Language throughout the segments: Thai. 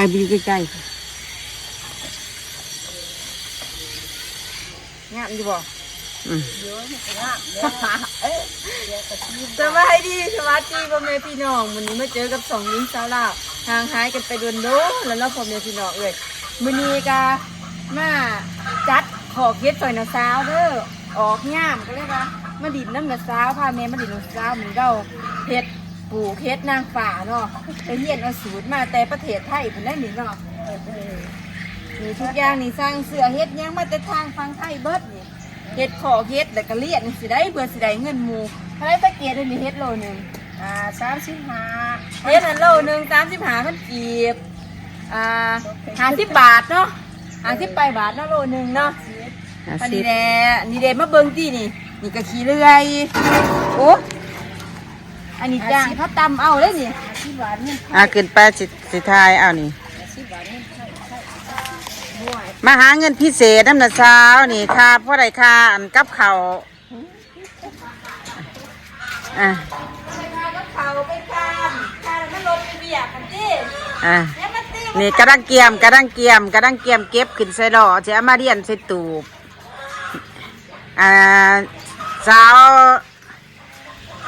ายไปอยู่ใกล้งามอยู่บ่ๆอืมสบายดีสวัสดีพ่อแม่พี่น้องวันนี้มาเจอกับสองนิ้งสาวลาวห่างหายกันไปเดือนโดนแล้วเนาะพ่อแม่พี่น้องเอ้ยมื้อนี้ก็มาจัดขอเฮ็ดซอยนาสาวเด้อออกย่ามก็เลยว่ามาดินน้ำนาสาวพาแม่มาดินน้ำนาสาวเหมือนเก่าเฮ็ด ปลูกเฮ็ดนางฝ่าเนาะไปเรียนเอาสูตรมาแต่ประเทศไทยเพิ่นได้หนี่เนาะนี่ทุกอย่างนี่สร้างเสือเฮ็ดยังมาแต่ทางฟังไทยเบิดนี่เฮ็ดขอเฮ็ดแล้วก็เลียนสิได้เพื่อสิได้เงินหมู่ถ้าได้ตะเกียบนี่เฮ็ดโลหนึงอ่าสามสิบห้าเฮ็ดอันโลหนึง35พันกีบอ่า50บบาทเนาะ50ไปบาทเนาะโลหนึงเนาะอันนี้แหละนี่เด้มาเบิ่งตินี่ นี่ก็ขี้เลื่อยโอ้ อันนี้จ้างเขาตำเอาเลยนี่สิบบาทนี่อ่าขึ้นไปสิสิทายเอานี่สิบบาทนี่ใช่ใช่มาหาเงินพิเศษน้ำหนักเช้านี่ค่าเพราะไรค่าอันกับเขาวอะไปพากับเขาไปคามคาแล้วมันลงไปเบียกกันติอะแล้วมันตินี่กระดังเกียมกระดังเกียมกระดังเกียมเก็บขึ้นใส่ดอกจะเอามาเรียนใส่ตูบอ่าสาว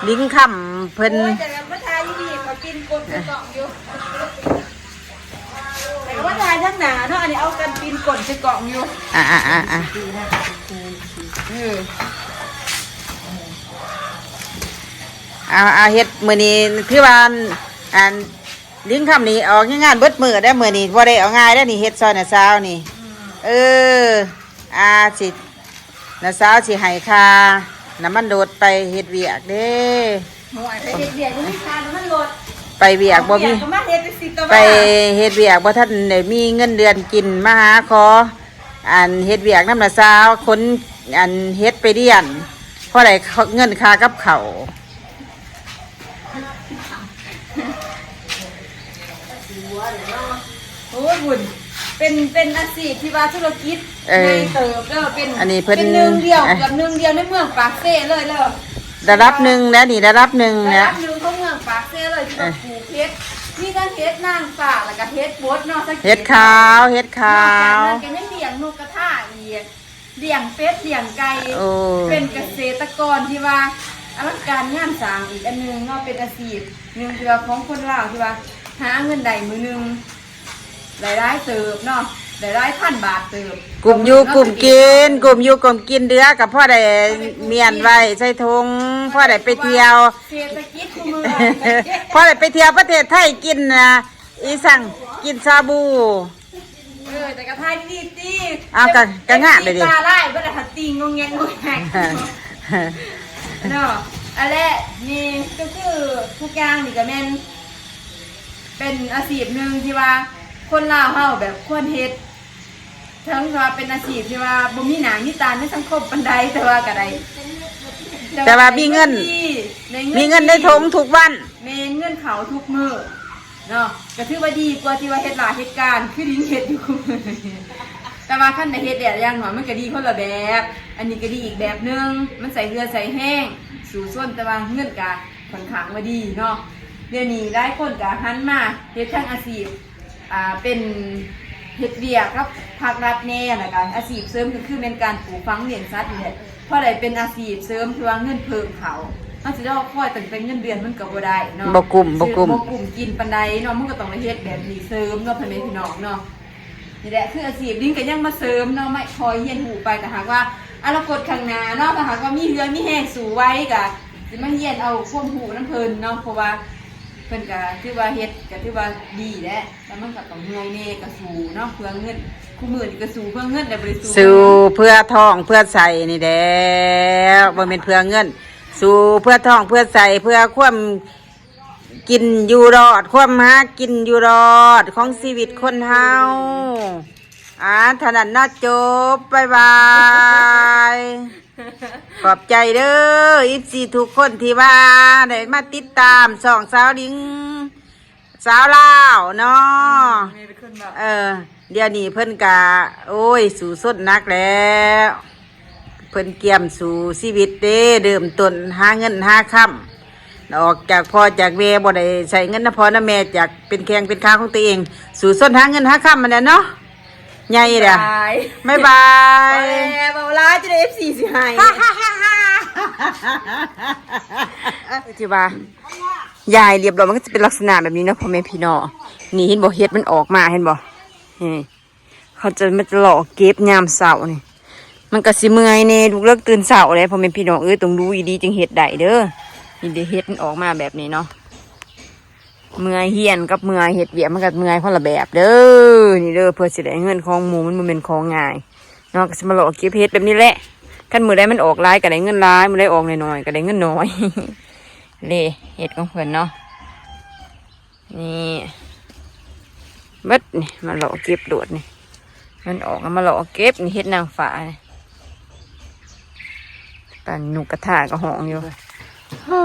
ลิงคำเพิ่นโอ้ยแต่แล้วมาทายอยู่นี่เขากินกดกระเกาะอยู่แต่ว่าทายทั้งหนาเนาะอันนี้เอากันปีนกลนใส่กล่องอยู่อะอะอะอะเอออ่าอ่าเฮ็ดมื้อนี้คือว่าอันลิงคำนี้ออกงานเบิดมื้อได้อมื้อนี้บ่ได้เอาง่ายได้อนี่เฮ็ดซอยน่ะสาวนี่ เอออาสิน่ะสาวสิให้ค่า น้ำมันโดดไปเฮ็ดเวียกเด้หน่วยไปเฮ็ดเบียกยังไม่ทานมันลดไปเวียกบ่มีเบียก็มาเฮ็ดไปสิตะไปว่าเฮ็ดเวียกบ่ทันได้มีเงินเดือนกินมาหาขออันเฮ็ดเวียกน้ำน่ะสาวคนอันเฮ็ดไปเรียนเพราะได้เงินค่ากับเขาวโอ้ยบุญ เป็นเป็นอาชีพที่ว่าธุรกิจเออในเติบเด้อเป็นอันนี้เพิ่นเป็นหนึ่งเดียวอะ กับหนึ่งเดียวในเมืองปากเซ่เลยเด้อได้รับหนึ่งแล้วนี่ได้รับหนึ่งระนะดับหนึ่งของเมืองปากเซ่เลยที่ว่าปลูกเฮ็ดมีทั้งเฮ็ดนางฟ้าแล้วก็เฮ็ดบดเนาะสังกตเฮ็ดขาวเฮ็ดขาว นอกจากนั้นก็ยังเลี้ยงนกกระทาอีกเลี้ยงเป็ดเลี้ยงไก่ โอ้ เป็นเกษตรกรที่ว่าอลังการงานสร้างอีกอันหนึงเนาะเป็นอาชีพหนึ่งที่ว่าของคนลาวที่ว่าหาเงินได้มือหนึง รายได้เติบเนาะรายได้พันบาทเติบกลุ่มอยู่กลุ่มกิน กลุ่มอยู่กลุ่มกินเดือกับพ่อได้เมียนไว้ใส่ทงพ่อได้ไปเที่ยวเศรษฐกิจคู่มือพ่อได้ไปเที่ยวประเทศไทยกินนะอีสั่งกินซาบูเออแต่กระทายดีๆตีเอากะกะงะเลยดิตาไล่บ่ได้หัดติงงงแงงงงแงงเนาะอะไรนี่ก็คือทุกอย่างนี่ก็แม่นเป็นอาชีพหนึ่งที่ว่า คนลาวเฮาแบบควรเฮ็ดทั้งว่าเป็นอาชีพที่ว่าบ่มีหนังมีตาในสังคมปานใดแต่ว่าก็ได้แต่ว่ามีเงินได้มีเงินได้ทงทุกวันแม่นเงินเขาทุกมื้อเนาะก็ถือว่าดีกว่าที่ว่าเฮ็ดหลายเหตุการณ์คือดิ้งเฮ็ดอยู่คุมื้อแต่ว่าขั้นในเฮ็ดแดดอย่างหน่อยมันก็ดีคนละแบบ อันนี้ก็ดีอีกแบบหนึง มันใส่เกลือใส่แห้ง สู่ส่วนแต่ว่าเงินกะค่อนข้างว่าดีเนาะเดี๋ยวนี้ได้คนกะหันมาเฮ็ดทั้งอาชีพ อ่าเป็นเฮ็ดเวียกกับภาครัฐแน่แล้วก็อาชีพเสริมก็คือเป็นการปลูกฝังเลี้ยงสัตว์นี่แหละเพราะอะไรเป็นอาชีพเสริมที่ว่าเงินเพิ่มเขามันสิได้คอยตั้งแต่เงินเดือนมันก็บ่ได้เนาะบ่กลุ่มบ่กลุ่มบ่กลุ่มกินปานใดเนาะมันก็ต้องมาเฮ็ดแบบนี้เสริมเนาะพ่อแม่พี่น้องเนาะ นี่แหละคืออาชีพดิ้งก็ยังมาเสริมเนาะไม่คอยเฮียนหูไปแต่หากว่าอนาคตข้างหน้าเนาะแต่หากว่ามีเรือมีแห้งสู่ไว้กะสิมาเฮียนเอาความหูน้ำเพลินเนาะเพราะว่า เพิ่นก็ถือว่าเฮ็ดก็ถือว่าดีแหละแต่มันก็ต้องเหนื่อยแน่ก็สู่เนาะเพื่อเงินคู่มือนี่ก็สู่เพื่อเงินแต่บ่ได้สู่สู่เพื่อท้องเพื่อใส่นี่แหล้วบ่เป็นเพื่อเงิน สู่เพื่อท้องเพื่อใส่เพื่อความกินอยู่รอด ความหากินอยู่รอดของชีวิตคนเฮาอ่าถนัดน่าจบบายบาย ขอบใจเด้ออีซีทุกคนที่ว่าได้มาติดตามสองสาวลิงสาวลาวเนาะเออ เดี๋ยวนี้เพิ่นกะโอ้ย สู่สุดนักแล้ว เพิ่นเกียมสู่ชีวิตเด้เดิมต้นหาเงินหาค่ำออกจากพ่อจากเวบ่ได้ใช้เงินนะพ่อนะแม่จากเป็นแขงเป็นขาของตัวเอง สู่ส้นหาเงินหาค่ำมันแหละเนาะ ใหญ่เด้อบายบ๊ายบายแม่บอกลาจะได้ F4 สิให้ที่ว่ายายเรียบร้อยมันก็จะเป็นลักษณะแบบนี้เนาะพ่อแม่พี่น้องนี่เห็นบ่เฮ็ดมันออกมาเห็นบ่นี่เขาจะมันจะหลอกเก็บยามเสาร์นี่มันก็สิเมื่อยเน่ลูกเลิกตื่นเสาร์เลยพ่อแม่พี่น้องเอ้ยต้องดูอีดีจึงเฮ็ดได้เด้อนี่เดี๋ยวเฮ็ดมันออกมาแบบนี้เนาะ เมื่อยเฮียนกับเมื่อยเฮ็ดเวียมันก็เมื่อยคนละแบบเด้อนี่เด้อเพื่อสิได้เงินของหมูมันบ่แม่นของง่ายเนาะก็สิมาหลอกเก็บเฮ็ดแบบนี้แหละคันมือใดมันออกหลายก็ได้เงินหลายมือใดออกน้อยๆก็ได้เงินน้อยเล่เห็ดของเพื่อนเนาะนี่บิดนี่มาหลอกเก็บโดดนี่มันออกมาหลอกเก็บนี่เห็ดนางฟ้านี่ตอนหนุกกระทาก็ห้องอยู่เฮ้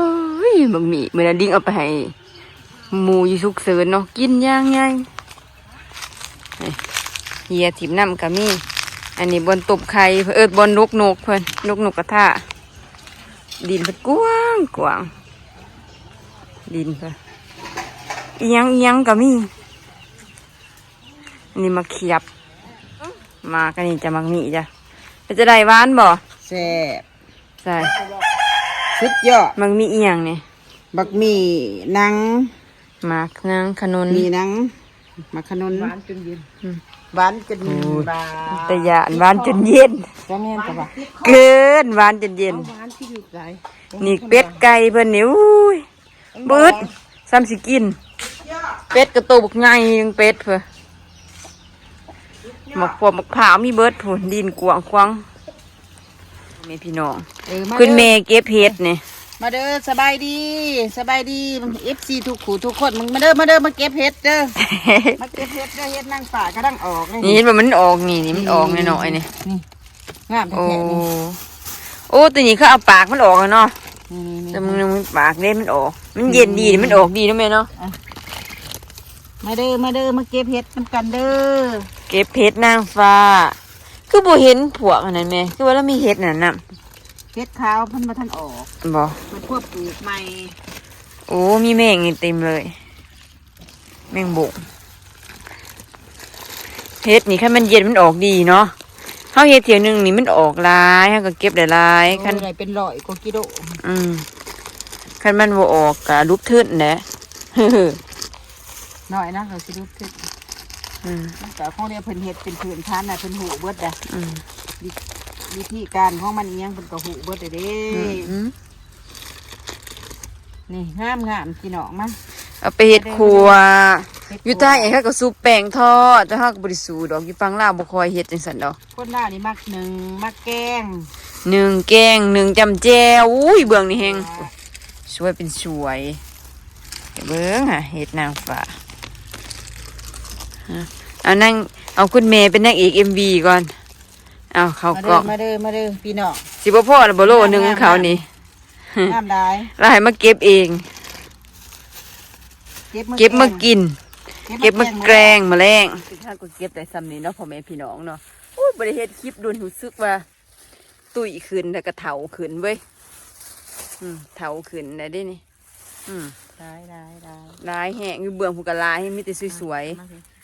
ยบังหมี่เมื่อนดิ้งเอาไปให้ หมูอยูสุกเสริญเนาะกินย่างไงนี่เฮียถิบน้ำกับมี่อันนี้บนตบไข่เพิ่นเอิดบนนกนกเพิ่นนกนกกระทาดินเพิ่นกว้างกว้าง ดินไปอีหยังอีหยังก็มีอันนี้มาเขียบ มากันนี่จะมักมีจ้ะเป็นจะได้หวานบ่แซ่บใช่สุดยอดมักมีอีหยังเนี่ยบักหมี่หนัง มากนางขนุนมีหนังมะขนุนหวานจนเย็นหวานจนบาแต่ยานหวานจนเย็นจะแม่นกับว่าเกินหวานจนเย็นหวานที่อยู่ไกลนี่เป็ดไก่เพิ่นนี่อุ้ยเบิดซ้ำสิกิน เป็ดกระตูบกไงยังเป็ดเพิ่นหมกพวกหมกผาวมีเบิดผนดินกวางควางแม่พี่น้องเออมาคุณเด้เมอย์เก็บเห็ดนี่ มาเด้อสบายดีสบายดีเอฟซีทุกขู่ทุกคนมึงมาเด้อมาเด้อมาเก็บเห็ดเด้อมาเก็บเห็ดเด้อเห็ดนางป่ากระดังออกเลยนี่เห็นว่ามันออกนี่นี่มันออกหน่อยๆนี่นี่งามโอ้แท้ๆนี่โอ้ตัวนี้เขาเอาปากมันออกแล้วเนาะนี่แต่มันมันปากเล่มันออก มันเย็นดีนี่มันออกดีนะแม่เนาะมาเด้อมาเด้อมาเก็บเห็ดน้ำกันเด้อเก็บเห็ดนางฟ้า คือบ่เห็นพวกอันนั้นแม่คือว่าเรามีเห็ดนั่นน่ะ เห็ดขาวเพันมาทันออกบ่มันพวกปลูกใหม่โอ้มีแมงนี่เต็มเลยแมงบกเห็ดนี่คันมันเย็นมันออกดีเนาะเฮาเฮ็ดเที่ยวหนึงนี่มันออกหลายเฮาก็เก็บได้หลายคัคันนไรเป็นร้อยกว่ากิโลอืมคันมันบ่ออกกะลุบทึ้นแหละน้อยนะเราสิดูทึกอืมมันก็ของเรียกเพิ่นเฮ็ดเป็นพื้นฐานน่ะเพิ่นหูเบิดอะอืม วิธีการของมันเอียงเพิ่นก็หูเบิดเด้เด้อืมนี่งามงามพี่น้องมาเอาไปเฮ็ดครัวอยู่ใต้เองเขาก็สูบแป้งทอดแต่เขาก็บริสูดอกอยู่ฟังลาวบ่ค่อยเฮ็ดจังซั่นดอกคนลาวนี่มักหนึ่งมักแกงหนึ่งแกงหนึ่งจำแจวอุ้ยเบื้องนี่แฮงสวยเป็นสวยเบิ่งค่ะเฮ็ดนางฟ้าฮะเอานั่งเอาคุณแม่เป็นนางเอก MV ก่อนเอาเขามาก็เด้อมาเด้อมาเด้อพี่น้องสิบ่พอแล้วบ่โลหนึงของเขานี่งามได้แล้วให้มาเก็บเอง เก็บเก็บมากิน เก็บมาแกงงมาแลงถ้าก็เก็บได้ซ้ำนี้เนาะพ่อแม่พี่น้องเนาะโอ้ยบริเฮ็ดคลิปดูรู้สึกว่า ตุยขึ้นแล้วก็เถาขึ้นเว้ยอืมเถาขึ้นได้เดินี่ อืมได้ได้ได้ลายแห้งอยู่เบื้องผูกกะลายให้มีแต่สวยมาสิๆ